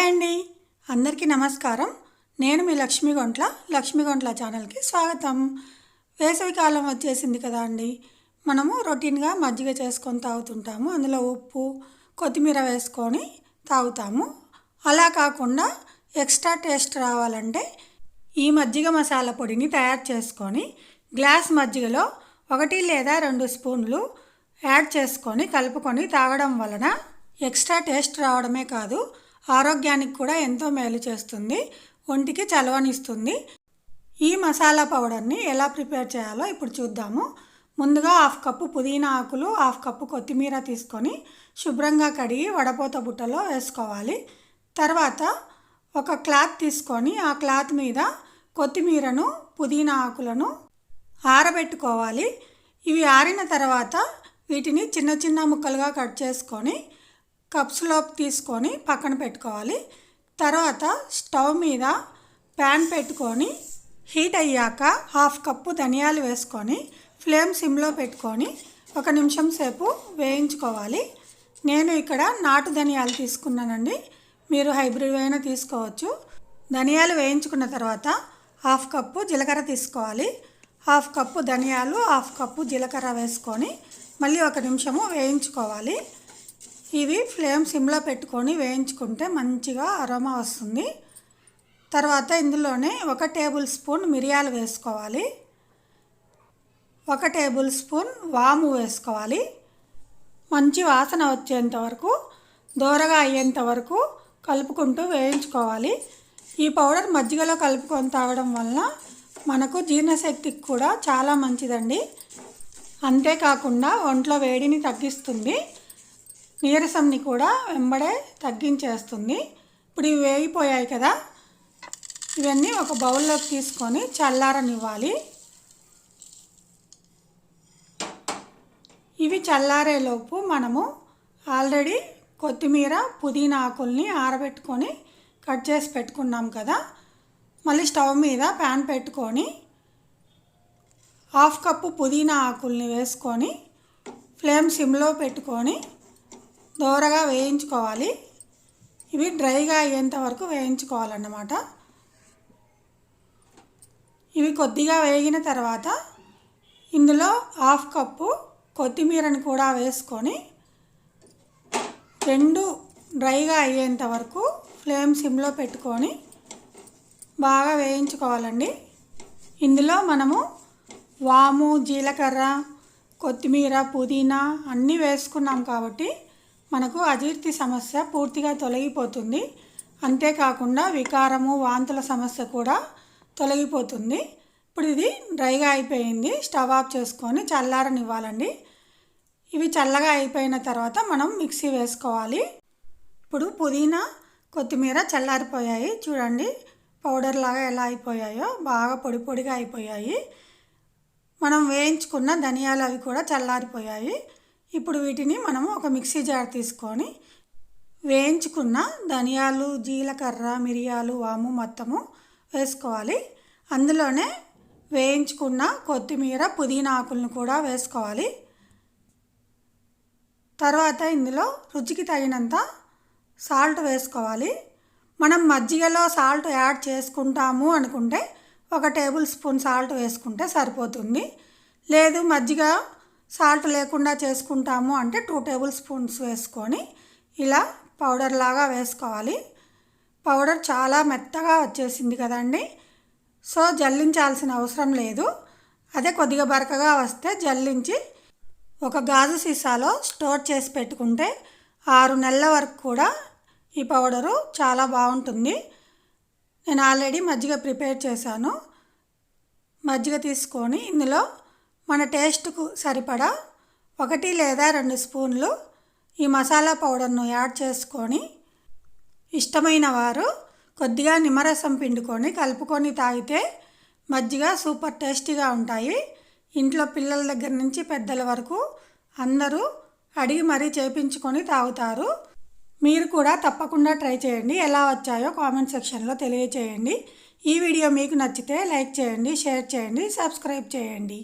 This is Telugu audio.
హాయ్ అండి. అందరికీ నమస్కారం. నేను మీ లక్ష్మీ గొంట్ల లక్ష్మీ గొంట్ల ఛానల్కి స్వాగతం. వేసవికాలం వచ్చేసింది కదా అండి. మనము రొటీన్గా మజ్జిగ చేసుకొని తాగుతుంటాము. అందులో ఉప్పు కొత్తిమీర వేసుకొని తాగుతాము. అలా కాకుండా ఎక్స్ట్రా టేస్ట్ రావాలంటే ఈ మజ్జిగ మసాలా పొడిని తయారు చేసుకొని గ్లాస్ మజ్జిగలో ఒకటి లేదా రెండు స్పూన్లు యాడ్ చేసుకొని కలుపుకొని తాగడం వలన ఎక్స్ట్రా టేస్ట్ రావడమే కాదు ఆరోగ్యానికి కూడా ఎంతో మేలు చేస్తుంది ఒంటికి చలవనిస్తుంది. ఈ మసాలా పౌడర్ని ఎలా ప్రిపేర్ చేయాలో ఇప్పుడు చూద్దాము. ముందుగా హాఫ్ కప్పు పుదీనా ఆకులు హాఫ్ కప్పు కొత్తిమీర తీసుకొని శుభ్రంగా కడిగి వడపోత బుట్టలో వేసుకోవాలి. తర్వాత ఒక క్లాత్ తీసుకొని ఆ క్లాత్ మీద కొత్తిమీరను పుదీనా ఆకులను ఆరబెట్టుకోవాలి. ఇవి ఆరిన తర్వాత వీటిని చిన్న చిన్న ముక్కలుగా కట్ చేసుకొని కప్స్లో తీసుకొని పక్కన పెట్టుకోవాలి. తర్వాత స్టవ్ మీద ప్యాన్ పెట్టుకొని హీట్ అయ్యాక హాఫ్ కప్పు ధనియాలు వేసుకొని ఫ్లేమ్ సిమ్లో పెట్టుకొని ఒక నిమిషం సేపు వేయించుకోవాలి. నేను ఇక్కడ నాటు ధనియాలు తీసుకున్నానండి. మీరు హైబ్రిడ్ అయినా తీసుకోవచ్చు. ధనియాలు వేయించుకున్న తర్వాత హాఫ్ కప్పు జీలకర్ర తీసుకోవాలి. హాఫ్ కప్పు ధనియాలు హాఫ్ కప్పు జీలకర్ర వేసుకొని మళ్ళీ ఒక నిమిషము వేయించుకోవాలి. ఇవి ఫ్లేమ్ సిమ్లో పెట్టుకొని వేయించుకుంటే మంచిగా అరోమా వస్తుంది. తర్వాత ఇందులోనే ఒక టేబుల్ స్పూన్ మిరియాలు వేసుకోవాలి. ఒక టేబుల్ స్పూన్ వాము వేసుకోవాలి. మంచి వాసన వచ్చేంత వరకు దూరగా అయ్యేంత వరకు కలుపుకుంటూ వేయించుకోవాలి. ఈ పౌడర్ మజ్జిగలో కలుపుకొని తాగడం వలన మనకు జీర్ణశక్తికి కూడా చాలా మంచిదండి. అంతేకాకుండా ఒంట్లో వేడిని తగ్గిస్తుంది. నీరసంని కూడా వెంబడే తగ్గించేస్తుంది. ఇప్పుడు ఇవి వేగిపోయాయి కదా ఇవన్నీ ఒక బౌల్లోకి తీసుకొని చల్లారనివ్వాలి. ఇవి చల్లారేలోపు మనము ఆల్రెడీ కొత్తిమీర పుదీనా ఆకుల్ని ఆరబెట్టుకొని కట్ చేసి పెట్టుకున్నాం కదా మళ్ళీ స్టవ్ మీద ప్యాన్ పెట్టుకొని హాఫ్ కప్పు పుదీనా ఆకుల్ని వేసుకొని ఫ్లేమ్ సిమ్లో పెట్టుకొని దోరగా వేయించుకోవాలి. ఇవి డ్రైగా అయ్యేంత వరకు వేయించుకోవాలన్నమాట. ఇవి కొద్దిగా వేగిన తర్వాత ఇందులో హాఫ్ కప్పు కొత్తిమీరని కూడా వేసుకొని రెండు డ్రైగా అయ్యేంత వరకు ఫ్లేమ్ సిమ్లో పెట్టుకొని బాగా వేయించుకోవాలండి. ఇందులో మనము వాము జీలకర్ర కొత్తిమీర పుదీనా అన్నీ వేసుకున్నాం కాబట్టి మనకు అజీర్తి సమస్య పూర్తిగా తొలగిపోతుంది. అంతేకాకుండా వికారము వాంతుల సమస్య కూడా తొలగిపోతుంది. ఇప్పుడు ఇది డ్రైగా అయిపోయింది. స్టవ్ ఆఫ్ చేసుకొని చల్లారనివ్వాలండి. ఇవి చల్లగా అయిపోయిన తర్వాత మనం మిక్సీ వేసుకోవాలి. ఇప్పుడు పుదీనా కొత్తిమీర చల్లారిపోయాయి. చూడండి పౌడర్ లాగా ఎలా అయిపోయాయో బాగా పొడి పొడిగా అయిపోయాయి. మనం వేయించుకున్న ధనియాలు అవి కూడా చల్లారిపోయాయి. ఇప్పుడు వీటిని మనము ఒక మిక్సీ జార్ తీసుకొని వేయించుకున్న ధనియాలు జీలకర్ర మిరియాలు వాము మొత్తము వేసుకోవాలి. అందులోనే వేయించుకున్న కొత్తిమీర పుదీనా ఆకులను కూడా వేసుకోవాలి. తర్వాత ఇందులో రుచికి తగినంత సాల్ట్ వేసుకోవాలి. మనం మజ్జిగలో సాల్ట్ యాడ్ చేసుకుంటాము అనుకుంటే ఒక టేబుల్ స్పూన్ సాల్ట్ వేసుకుంటే సరిపోతుంది. లేదు మజ్జిగ సాల్ట్ లేకుండా చేసుకుంటాము అంటే టూ టేబుల్ స్పూన్స్ వేసుకొని ఇలా పౌడర్ లాగా వేసుకోవాలి. పౌడర్ చాలా మెత్తగా వచ్చేసింది కదండి. సో జల్లించాల్సిన అవసరం లేదు. అదే కొద్దిగా బరకగా వస్తే జల్లించి ఒక గాజు సీసాలో స్టోర్ చేసి పెట్టుకుంటే ఆరు నెలల వరకు కూడా ఈ పౌడరు చాలా బాగుంటుంది. నేను ఆల్రెడీ మజ్జిగ ప్రిపేర్ చేశాను. మజ్జిగ తీసుకొని ఇందులో మన టేస్ట్కు సరిపడా ఒకటి లేదా రెండు స్పూన్లు ఈ మసాలా పౌడర్ను యాడ్ చేసుకొని ఇష్టమైన వారు కొద్దిగా నిమ్మరసం పిండుకొని కలుపుకొని తాగితే మజ్జిగ సూపర్ టేస్టీగా ఉంటాయి. ఇంట్లో పిల్లల దగ్గర నుంచి పెద్దల వరకు అందరూ అడిగి మరీ చేపించుకొని తాగుతారు. మీరు కూడా తప్పకుండా ట్రై చేయండి. ఎలా వచ్చాయో కామెంట్ సెక్షన్లో తెలియచేయండి. ఈ వీడియో మీకు నచ్చితే లైక్ చేయండి షేర్ చేయండి సబ్స్క్రైబ్ చేయండి.